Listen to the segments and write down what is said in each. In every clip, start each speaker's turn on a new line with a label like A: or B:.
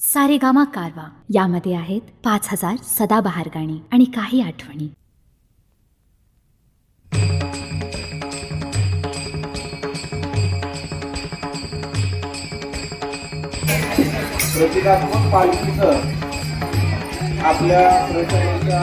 A: सारेगामा कारवा. यामध्ये आहेत पाच हजार सदाबहार गाणी आणि काही आठवणी.
B: प्रतिकात्मक पालखीचं आपल्या प्रचाराच्या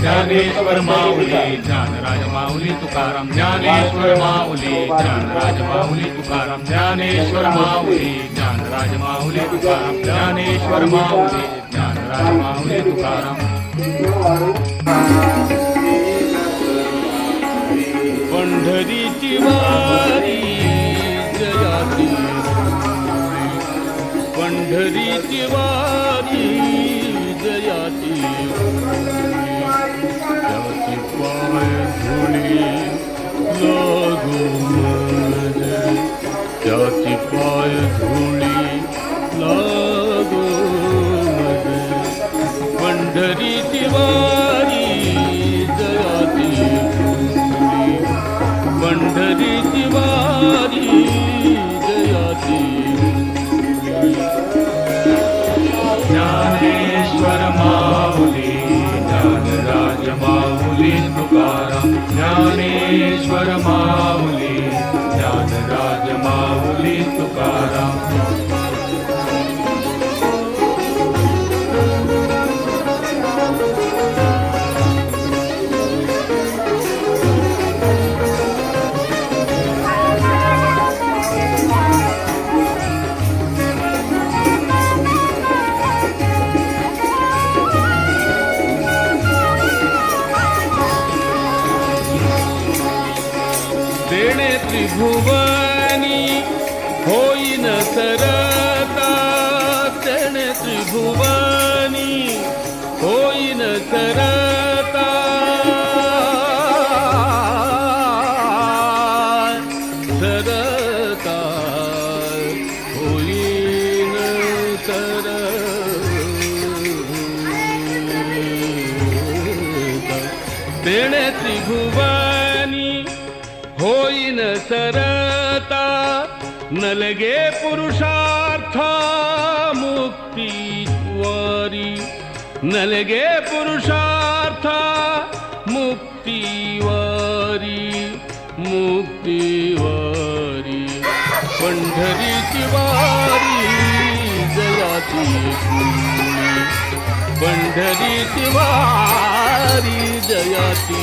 C: ज्ञानेश्वर माऊली ज्ञानराज माऊली तुकाराम ज्ञानेश्वर माऊली ज्ञानराज माऊली तुकाराम ज्ञानेश्वर माऊली ज्ञानराज माऊली तुकाराम ज्ञानेश्वर माऊली ज्ञानराज माऊली तुकाराम। पंढरीची वारी जयाती पंढरीची वारी धुळी लागू पंढरी पंढरीची जयाती धुळी. पंढरी वारी जयाती ज्ञानेश्वर माऊली ज्ञानराज माऊली तुकाराम. ज्ञानेश्वर माऊली त्रिभुवनी होईन सरता क्षण त्रिभुवनी होईन सरता सरता होईन सरता तेणे त्रिभुवन होईन सरता नलगे पुरुषार्थ मुक्तीवारी नलगे पुरुषार्थ मुक्तीवारी मुक्तीवारी पंढरीची वारी. जयाती पंढरीची वारी जयाती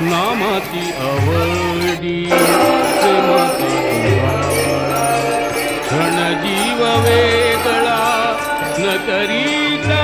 C: नामाची आवडी. क्षण जीव वेगळा न करीता